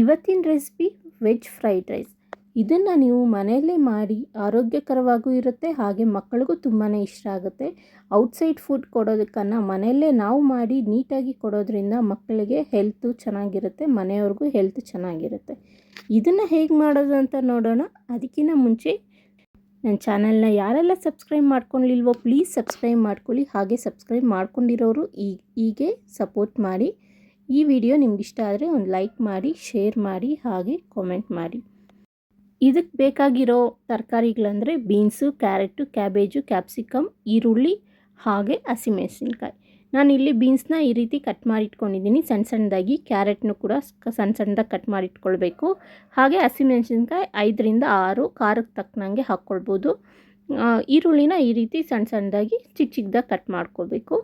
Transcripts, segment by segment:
ಇವತ್ತಿನ recipe veg fried rice ಇದನ್ನು ನೀವು ಮನೆಯಲ್ಲೇ ಮಾಡಿ ಆರೋಗ್ಯಕರವಾಗೂ ಇರುತ್ತೆ, ಹಾಗೆ ಮಕ್ಕಳಿಗೂ ತುಂಬಾ ಇಷ್ಟ ಆಗುತ್ತೆ. ಔಟ್ಸೈಡ್ ಫುಡ್ ಕೊಡೋದಕ್ಕನ್ನು ಮನೆಯಲ್ಲೇ ನಾವು ಮಾಡಿ ನೀಟಾಗಿ ಕೊಡೋದ್ರಿಂದ ಮಕ್ಕಳಿಗೆ ಹೆಲ್ತು ಚೆನ್ನಾಗಿರುತ್ತೆ, ಮನೆಯವ್ರಿಗೂ ಹೆಲ್ತ್ ಚೆನ್ನಾಗಿರುತ್ತೆ. ಇದನ್ನು ಹೇಗೆ ಮಾಡೋದು ಅಂತ ನೋಡೋಣ. ಅದಕ್ಕಿಂತ ಮುಂಚೆ ನನ್ನ ಚಾನಲ್ನ ಯಾರೆಲ್ಲ ಸಬ್ಸ್ಕ್ರೈಬ್ ಮಾಡ್ಕೊಂಡಿಲ್ವೋ ಪ್ಲೀಸ್ ಸಬ್ಸ್ಕ್ರೈಬ್ ಮಾಡ್ಕೊಳ್ಳಿ. ಹಾಗೆ ಸಬ್ಸ್ಕ್ರೈಬ್ ಮಾಡ್ಕೊಂಡಿರೋರು ಈ, ಹೀಗೆ ಸಪೋರ್ಟ್ ಮಾಡಿ. ಈ ವಿಡಿಯೋ ನಿಮ್ಗೆ ಇಷ್ಟ ಆದರೆ ಒಂದು ಲೈಕ್ ಮಾಡಿ, ಶೇರ್ ಮಾಡಿ, ಹಾಗೆ ಕಾಮೆಂಟ್ ಮಾಡಿ. ಇದಕ್ಕೆ ಬೇಕಾಗಿರೋ ತರಕಾರಿಗಳಂದರೆ ಬೀನ್ಸು, ಕ್ಯಾರೆಟು, ಕ್ಯಾಬೇಜು, ಕ್ಯಾಪ್ಸಿಕಮ್, ಈರುಳ್ಳಿ, ಹಾಗೆ ಹಸಿಮೆಣಸಿನ್ಕಾಯಿ. ನಾನು ಇಲ್ಲಿ ಬೀನ್ಸ್ನ ಈ ರೀತಿ ಕಟ್ ಮಾಡಿ ಇಟ್ಕೊಂಡಿದ್ದೀನಿ ಸಣ್ಣ ಸಣ್ಣದಾಗಿ ಕ್ಯಾರೆಟ್ನು ಕೂಡ ಸಣ್ಣ ಸಣ್ಣದಾಗಿ ಕಟ್ ಮಾಡಿ ಇಟ್ಕೊಳ್ಬೇಕು ಹಾಗೆ ಹಸಿಮೆಣಸಿನ್ಕಾಯಿ ಐದರಿಂದ ಆರು, ಖಾರಕ್ಕೆ ತಕ್ಕನಂಗೆ ಹಾಕ್ಕೊಳ್ಬೋದು. ಈರುಳ್ಳಿನ ಈ ರೀತಿ ಸಣ್ಣ ಸಣ್ಣದಾಗಿ ಚಿಕ್ಕ ಚಿಕ್ಕದಾಗಿ ಕಟ್ ಮಾಡ್ಕೊಳ್ಬೇಕು.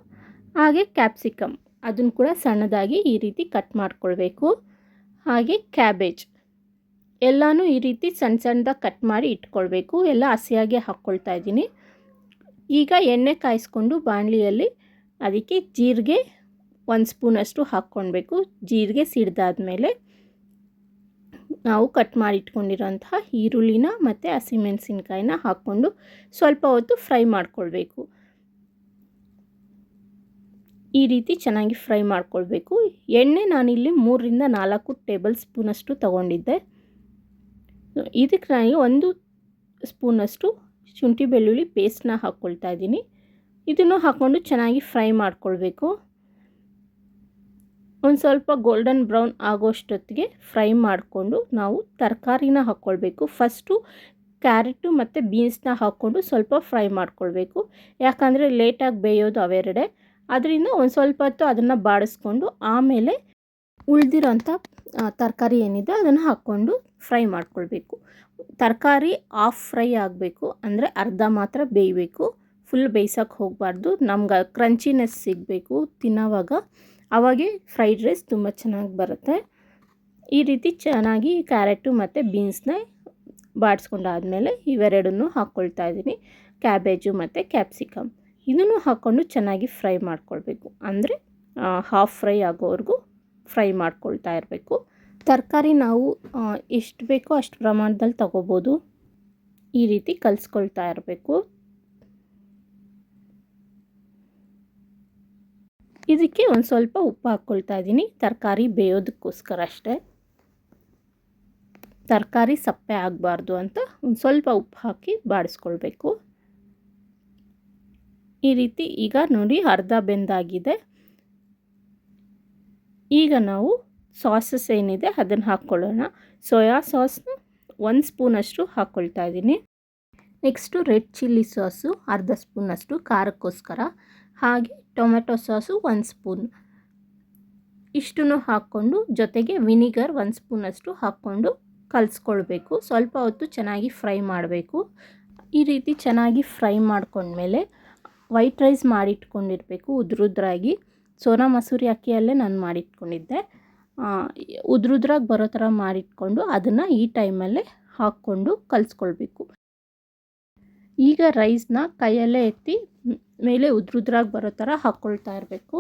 ಹಾಗೆ ಕ್ಯಾಪ್ಸಿಕಮ್. ಅದನ್ನು ಕೂಡ ಸಣ್ಣದಾಗಿ ಈ ರೀತಿ ಕಟ್ ಮಾಡ್ಕೊಳ್ಬೇಕು. ಹಾಗೆ ಕ್ಯಾಬೇಜ್ ಎಲ್ಲನೂ ಈ ರೀತಿ ಸಣ್ಣ ಸಣ್ಣದಾಗಿ ಕಟ್ ಮಾಡಿ ಇಟ್ಕೊಳ್ಬೇಕು. ಎಲ್ಲ ಹಸಿಯಾಗಿ ಹಾಕ್ಕೊಳ್ತಾ ಇದ್ದೀನಿ. ಈಗ ಎಣ್ಣೆ ಕಾಯಿಸ್ಕೊಂಡು ಬಾಣಲಿಯಲ್ಲಿ ಅದಕ್ಕೆ ಜೀರಿಗೆ ಒಂದು ಸ್ಪೂನಷ್ಟು ಹಾಕ್ಕೊಳ್ಬೇಕು. ಜೀರಿಗೆ ಸಿಡ್ದಾದ್ಮೇಲೆ ನಾವು ಕಟ್ ಮಾಡಿ ಇಟ್ಕೊಂಡಿರೋಂತಹ ಈರುಳ್ಳಿನ ಮತ್ತು ಹಸಿಮೆಣಸಿನ್ಕಾಯಿನ ಹಾಕ್ಕೊಂಡು ಸ್ವಲ್ಪ ಹೊತ್ತು ಫ್ರೈ ಮಾಡ್ಕೊಳ್ಬೇಕು. ಈ ರೀತಿ ಚೆನ್ನಾಗಿ ಫ್ರೈ ಮಾಡ್ಕೊಳ್ಬೇಕು. ಎಣ್ಣೆ ನಾನಿಲ್ಲಿ ಮೂರರಿಂದ ನಾಲ್ಕು ಟೇಬಲ್ ಸ್ಪೂನಷ್ಟು ತಗೊಂಡಿದ್ದೆ. ಇದಕ್ಕೆ ನಾನು ಒಂದು ಸ್ಪೂನಷ್ಟು ಶುಂಠಿ ಬೆಳ್ಳುಳ್ಳಿ ಪೇಸ್ಟ್ನ ಹಾಕ್ಕೊಳ್ತಾ ಇದ್ದೀನಿ. ಇದನ್ನು ಹಾಕ್ಕೊಂಡು ಚೆನ್ನಾಗಿ ಫ್ರೈ ಮಾಡ್ಕೊಳ್ಬೇಕು. ಒಂದು ಸ್ವಲ್ಪ ಗೋಲ್ಡನ್ ಬ್ರೌನ್ ಆಗೋಷ್ಟೊತ್ತಿಗೆ ಫ್ರೈ ಮಾಡಿಕೊಂಡು ನಾವು ತರಕಾರಿನ ಹಾಕ್ಕೊಳ್ಬೇಕು. ಫಸ್ಟು ಕ್ಯಾರೆಟು ಮತ್ತು ಬೀನ್ಸ್ನ ಹಾಕ್ಕೊಂಡು ಸ್ವಲ್ಪ ಫ್ರೈ ಮಾಡ್ಕೊಳ್ಬೇಕು. ಯಾಕಂದರೆ ಲೇಟಾಗಿ ಬೇಯೋದು ಅವೆರಡೆ. ಅದರಿಂದ ಒಂದು ಸ್ವಲ್ಪ ಹೊತ್ತು ಅದನ್ನು ಬಾಡಿಸ್ಕೊಂಡು ಆಮೇಲೆ ಉಳಿದಿರೋಂಥ ತರಕಾರಿ ಏನಿದೆ ಅದನ್ನು ಹಾಕ್ಕೊಂಡು ಫ್ರೈ ಮಾಡ್ಕೊಳ್ಬೇಕು. ತರಕಾರಿ ಆಫ್ ಫ್ರೈ ಆಗಬೇಕು, ಅಂದರೆ ಅರ್ಧ ಮಾತ್ರ ಬೇಯಬೇಕು. ಫುಲ್ ಬೇಯ್ಸೋಕ್ಕೆ ಹೋಗಬಾರ್ದು. ನಮ್ಗೆ ಕ್ರಂಚಿನೆಸ್ ಸಿಗಬೇಕು ತಿನ್ನೋವಾಗ. ಅವಾಗೆ ಫ್ರೈಡ್ ರೈಸ್ ತುಂಬ ಚೆನ್ನಾಗಿ ಬರುತ್ತೆ. ಈ ರೀತಿ ಚೆನ್ನಾಗಿ ಕ್ಯಾರೆಟು ಮತ್ತು ಬೀನ್ಸ್ನ ಬಾಡಿಸ್ಕೊಂಡಾದ್ಮೇಲೆ ಇವೆರಡನ್ನೂ ಹಾಕ್ಕೊಳ್ತಾ ಇದ್ದೀನಿ. ಕ್ಯಾಬೇಜು ಮತ್ತು ಕ್ಯಾಪ್ಸಿಕಮ್ ಇದನ್ನು ಹಾಕ್ಕೊಂಡು ಚೆನ್ನಾಗಿ ಫ್ರೈ ಮಾಡ್ಕೊಳ್ಬೇಕು. ಅಂದರೆ ಹಾಫ್ ಫ್ರೈ ಆಗೋವರೆಗೂ ಫ್ರೈ ಮಾಡ್ಕೊಳ್ತಾ ಇರಬೇಕು. ತರಕಾರಿ ನಾವು ಎಷ್ಟು ಬೇಕೋ ಅಷ್ಟು ಪ್ರಮಾಣದಲ್ಲಿ ತಗೋಬೋದು. ಈ ರೀತಿ ಕಲಿಸ್ಕೊಳ್ತಾ ಇರಬೇಕು. ಇದಕ್ಕೆ ಒಂದು ಸ್ವಲ್ಪ ಉಪ್ಪು ಹಾಕ್ಕೊಳ್ತಾ ಇದ್ದೀನಿ. ತರಕಾರಿ ಬೇಯೋದಕ್ಕೋಸ್ಕರ ಅಷ್ಟೇ. ತರಕಾರಿ ಸಪ್ಪೆ ಆಗಬಾರ್ದು ಅಂತ ಒಂದು ಸ್ವಲ್ಪ ಉಪ್ಪು ಹಾಕಿ ಬಾಡಿಸ್ಕೊಳ್ಬೇಕು. ಈ ರೀತಿ ಈಗ ನೋಡಿ ಅರ್ಧ ಬೆಂದಾಗಿದೆ. ಈಗ ನಾವು ಸಾಸಸ್ ಏನಿದೆ ಅದನ್ನು ಹಾಕ್ಕೊಳ್ಳೋಣ. ಸೋಯಾ ಸಾಸ್ನ ಒಂದು ಸ್ಪೂನಷ್ಟು ಹಾಕ್ಕೊಳ್ತಾ ಇದ್ದೀನಿ. ನೆಕ್ಸ್ಟು ರೆಡ್ ಚಿಲ್ಲಿ ಸಾಸು ಅರ್ಧ ಸ್ಪೂನಷ್ಟು ಖಾರಕ್ಕೋಸ್ಕರ. ಹಾಗೆ ಟೊಮೆಟೊ ಸಾಸು ಒಂದು ಸ್ಪೂನ್. ಇಷ್ಟನ್ನು ಹಾಕ್ಕೊಂಡು ಜೊತೆಗೆ ವಿನಿಗರ್ ಒಂದು ಸ್ಪೂನಷ್ಟು ಹಾಕ್ಕೊಂಡು ಕಲಿಸ್ಕೊಳ್ಬೇಕು. ಸ್ವಲ್ಪ ಹೊತ್ತು ಚೆನ್ನಾಗಿ ಫ್ರೈ ಮಾಡಬೇಕು. ಈ ರೀತಿ ಚೆನ್ನಾಗಿ ಫ್ರೈ ಮಾಡ್ಕೊಂಡ್ಮೇಲೆ ವೈಟ್ ರೈಸ್ ಮಾಡಿಟ್ಕೊಂಡಿರಬೇಕು, ಉದ್ರುದ್ರಾಗಿ. ಸೋನಾ ಮಸೂರಿ ಅಕ್ಕಿಯಲ್ಲೇ ನಾನು ಮಾಡಿಟ್ಕೊಂಡಿದ್ದೆ. ಉದ್ರುದ್ರಾಗಿ ಬರೋ ಥರ ಮಾಡಿಟ್ಕೊಂಡು ಅದನ್ನು ಈ ಟೈಮಲ್ಲೇ ಹಾಕ್ಕೊಂಡು ಕಲಿಸ್ಕೊಳ್ಬೇಕು. ಈಗ ರೈಸ್ನ ಕೈಯಲ್ಲೇ ಎತ್ತಿ ಮೇಲೆ ಉದ್ರುದ್ರಾಗಿ ಬರೋ ಥರ ಹಾಕ್ಕೊಳ್ತಾ ಇರಬೇಕು.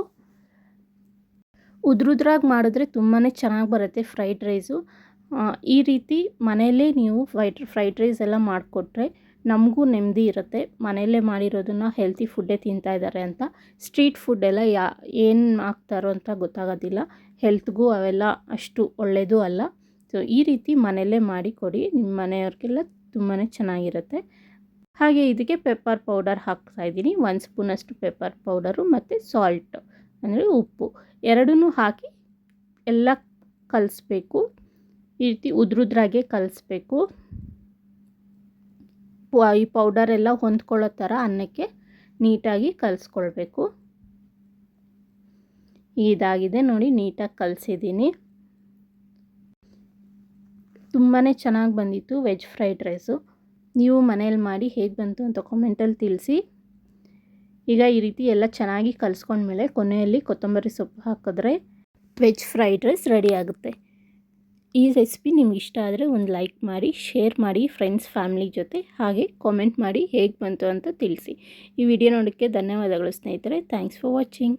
ಉದ್ರುದ್ರಾಗಿ ಮಾಡಿದ್ರೆ ತುಂಬಾ ಚೆನ್ನಾಗಿ ಬರುತ್ತೆ ಫ್ರೈಡ್ ರೈಸು. ಈ ರೀತಿ ಮನೆಯಲ್ಲೇ ನೀವು ವೈಟ್, ಫ್ರೈಡ್ ರೈಸ್ ಎಲ್ಲ ಮಾಡಿಕೊಟ್ರೆ ನಮಗೂ ನೆಮ್ಮದಿ ಇರುತ್ತೆ. ಮನೆಯಲ್ಲೇ ಮಾಡಿರೋದನ್ನು ಹೆಲ್ತಿ ಫುಡ್ಡೇ ತಿಂತಾ ಇದ್ದಾರೆ ಅಂತ. ಸ್ಟ್ರೀಟ್ ಫುಡ್ ಎಲ್ಲ ಯಾ, ಏನು ಹಾಕ್ತಾರೋ ಅಂತ ಗೊತ್ತಾಗೋದಿಲ್ಲ. ಹೆಲ್ತ್ಗೂ ಅವೆಲ್ಲ ಅಷ್ಟು ಒಳ್ಳೆಯದು ಅಲ್ಲ. ಸೊ ಈ ರೀತಿ ಮನೆಯಲ್ಲೇ ಮಾಡಿ ಕೊಡಿ. ನಿಮ್ಮ ಮನೆಯವ್ರಿಗೆಲ್ಲ ತುಂಬಾ ಚೆನ್ನಾಗಿರುತ್ತೆ. ಹಾಗೆ ಇದಕ್ಕೆ ಪೆಪ್ಪರ್ ಪೌಡರ್ ಹಾಕ್ತಾ ಇದ್ದೀನಿ. ಒಂದು ಸ್ಪೂನಷ್ಟು ಪೆಪ್ಪರ್ ಪೌಡರು ಮತ್ತು ಸಾಲ್ಟ್ ಅಂದರೆ ಉಪ್ಪು. ಎರಡನ್ನೂ ಹಾಕಿ ಎಲ್ಲ ಕಲಿಸ್ಬೇಕು. ಈ ರೀತಿ ಉದ್ರುದ್ರಾಗೆ ಕಲಿಸ್ಬೇಕು. ಈ ಎಲ್ಲ ಹೊಂದ್ಕೊಳ್ಳೋ ಥರ ಅನ್ನಕ್ಕೆ ನೀಟಾಗಿ ಕಲಿಸ್ಕೊಳ್ಬೇಕು. ಇದಾಗಿದೆ ನೋಡಿ, ನೀಟಾಗಿ ಕಲಿಸಿದ್ದೀನಿ. ತುಂಬಾ ಚೆನ್ನಾಗಿ ಬಂದಿತ್ತು ವೆಜ್ ಫ್ರೈಡ್ ರೈಸು. ನೀವು ಮನೇಲಿ ಮಾಡಿ ಹೇಗೆ ಬಂತು ಅಂತ ಕಾಮೆಂಟಲ್ಲಿ ತಿಳಿಸಿ. ಈಗ ಈ ರೀತಿ ಎಲ್ಲ ಚೆನ್ನಾಗಿ ಕಲಿಸ್ಕೊಂಡ್ಮೇಲೆ ಕೊನೆಯಲ್ಲಿ ಕೊತ್ತಂಬರಿ ಸೊಪ್ಪು ಹಾಕಿದ್ರೆ ವೆಜ್ ಫ್ರೈಡ್ ರೈಸ್ ರೆಡಿ ಆಗುತ್ತೆ. ಈ ರೆಸಿಪಿ ನಿಮ್ಗೆ ಇಷ್ಟ ಆದರೆ ಒಂದು ಲೈಕ್ ಮಾಡಿ ಶೇರ್ ಮಾಡಿ ಫ್ರೆಂಡ್ಸ್ ಫ್ಯಾಮಿಲಿ ಜೊತೆ ಹಾಗೆ ಕಾಮೆಂಟ್ ಮಾಡಿ ಹೇಗೆ ಬಂತು ಅಂತ ತಿಳಿಸಿ. ಈ ವಿಡಿಯೋ ನೋಡೋಕ್ಕೆ ಧನ್ಯವಾದಗಳು ಸ್ನೇಹಿತರೆ. Thanks for watching